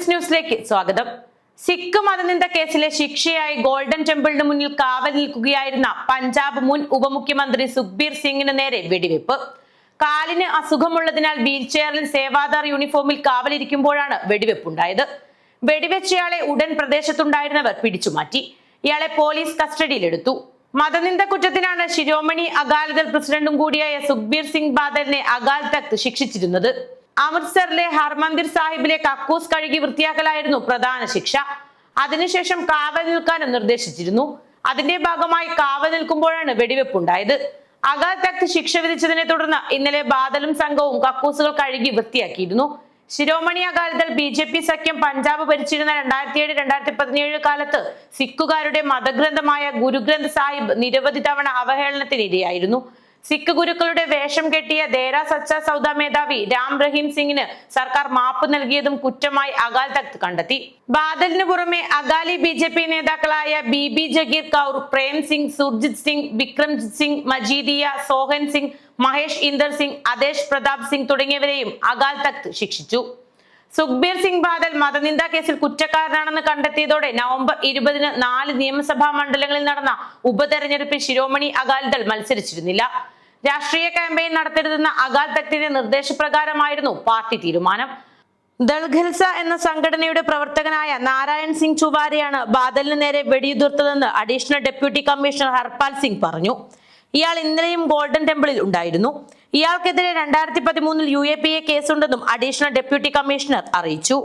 തേജസ് ന്യൂസിലേക്ക് സ്വാഗതം. സിഖ് മതനിന്ദ കേസിലെ ശിക്ഷയായി ഗോൾഡൻ ടെമ്പിളിന് മുന്നിൽ കാവൽ നിൽക്കുകയായിരുന്ന പഞ്ചാബ് മുൻ ഉപമുഖ്യമന്ത്രി സുഖ്ബീർ സിംഗിന് നേരെ വെടിവെപ്പ്. കാലിന് അസുഖമുള്ളതിനാൽ വീൽചെയറിൽ സേവാദാർ യൂണിഫോമിൽ കാവലിരിക്കുമ്പോഴാണ് വെടിവെപ്പുണ്ടായത്. വെടിവെച്ചയാളെ ഉടൻ പ്രദേശത്തുണ്ടായിരുന്നവർ പിടിച്ചുമാറ്റി. ഇയാളെ പോലീസ് കസ്റ്റഡിയിലെടുത്തു. മതനിന്ദ കുറ്റത്തിനാണ് ശിരോമണി അകാലിദൾ പ്രസിഡന്റും കൂടിയായ സുഖ്ബീർ സിംഗ് ബാദലിനെ അകാൽ തഖ്ത് ശിക്ഷിച്ചിരുന്നത്. അമൃത്സറിലെ ഹർമന്ദിർ സാഹിബിലെ കക്കൂസ് കഴുകി വൃത്തിയാക്കലായിരുന്നു പ്രധാന ശിക്ഷ. അതിനുശേഷം കാവൽ നിൽക്കാൻ നിർദ്ദേശിച്ചിരുന്നു. അതിന്റെ ഭാഗമായി കാവൽ നിൽക്കുമ്പോഴാണ് വെടിവെപ്പുണ്ടായത്. തഖ്ത് ശിക്ഷ വിധിച്ചതിനെ തുടർന്ന് ഇന്നലെ ബാദലും സംഘവും കക്കൂസുകൾ കഴുകി വൃത്തിയാക്കിയിരുന്നു. Shiromani Akali Dal B J P സഖ്യം പഞ്ചാബ് ഭരിച്ചിരുന്ന രണ്ടായിരത്തി ഏഴ് രണ്ടായിരത്തി പതിനേഴ് കാലത്ത് സിഖുകാരുടെ മതഗ്രന്ഥമായ ഗുരുഗ്രന്ഥ് സാഹിബ് നിരവധി തവണ അവഹേളനത്തിന് ഇരയായിരുന്നു സിഖ് ഗുരുക്കളുടെ വേഷം കെട്ടിയ ദേര സച്ച സൗദ മേധാവി രാം റഹീം സിംഗിന് സർക്കാർ മാപ്പ് നൽകിയതും കുറ്റമായി അകാൽ തഖ്ത് കണ്ടെത്തി. ബാദലിന് പുറമെ അകാലി ബി ജെ പി നേതാക്കളായ ബി ബി ജഗീർ കൗർ പ്രേം സിംഗ് സുർജിത് സിംഗ് വിക്രംജിത് സിംഗ് മജീദിയ സോഹൻ സിംഗ് മഹേഷ് ഇന്ദർ സിംഗ് അതേഷ് പ്രതാപ് സിംഗ് തുടങ്ങിയവരെയും അകാൽ തഖ്ത് ശിക്ഷിച്ചു. സുഖ്ബീർ സിംഗ് ബാദൽ മതനിന്ദ കേസിൽ കുറ്റക്കാരനാണെന്ന് കണ്ടെത്തിയതോടെ നവംബർ ഇരുപതിന് നാല് നിയമസഭാ മണ്ഡലങ്ങളിൽ നടന്ന ഉപതെരഞ്ഞെടുപ്പിൽ ശിരോമണി അകാലിദൾ മത്സരിച്ചിരുന്നില്ല. രാഷ്ട്രീയ ക്യാമ്പയിൻ നടത്തരുതെന്ന അകാൽ തഖ്തിന്റെ നിർദ്ദേശപ്രകാരമായിരുന്നു പാർട്ടി തീരുമാനം. ദൾഖൽസ എന്ന സംഘടനയുടെ പ്രവർത്തകനായ നാരായൺ സിംഗ് ചുവാരയാണ് ബാദലിന് നേരെ വെടിയുതിർത്തതെന്ന് additional deputy commissioner Harpal Singh പറഞ്ഞു. ഇയാൾ ഇന്നലെയും ഗോൾഡൻ ടെമ്പിളിൽ ഉണ്ടായിരുന്നു. ഇയാൾക്കെതിരെ രണ്ടായിരത്തി പതിമൂന്നിൽ യു എ പി എ കേസുണ്ടെന്നും അഡീഷണൽ ഡെപ്യൂട്ടി കമ്മീഷണർ അറിയിച്ചു.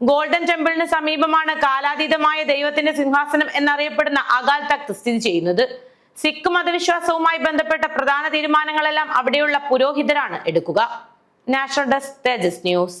ഗോൾഡൻ ടെമ്പിളിന് സമീപമാണ് കാലാതീതമായ ദൈവത്തിന്റെ സിംഹാസനം എന്നറിയപ്പെടുന്ന അകാൽ തഖ്ത് സ്ഥിതി ചെയ്യുന്നത്. സിഖ് മതവിശ്വാസവുമായി ബന്ധപ്പെട്ട പ്രധാന തീരുമാനങ്ങളെല്ലാം അവിടെയുള്ള പുരോഹിതരാണ് എടുക്കുക. National desk Tejas news.